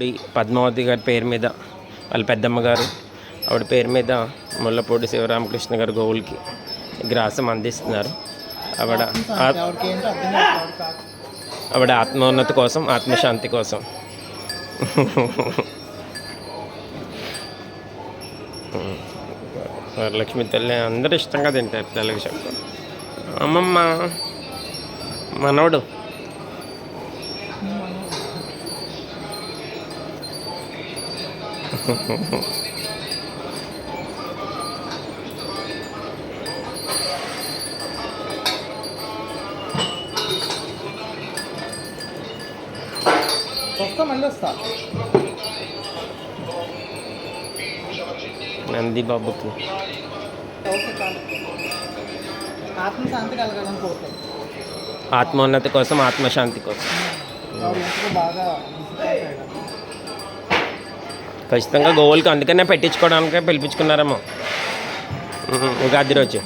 ముల్లపూడి పద్మావతి గారి పేరు మీద వాళ్ళ పెద్దమ్మ గారు ఆవిడ పేరు మీద ముల్లపూడి శివరామకృష్ణ గారు గోవులకి గ్రాసం అందిస్తున్నారు. ఆవిడ ఆవిడ ఆత్మోన్నతి కోసం ఆత్మశాంతి కోసం. వరలక్ష్మి తల్లి అందరూ ఇష్టంగా తింటారు తెలుగు చెప్పు. అమ్మమ్మ మనవడు. వస్తా మళ్ళీ వస్తా. నంది బాబుకి. ఓకే చాలు. ఆత్మ శాంతి కలగాలని కోరుతాం ఆత్మోన్నతి కోసం ఆత్మశాంతి కోసం. బాగా. ఖచ్చితంగా గోవులకి అందుకనే పెట్టించుకోవడానికే పిలిపించుకున్నారేమో. ఉగాది రోజు.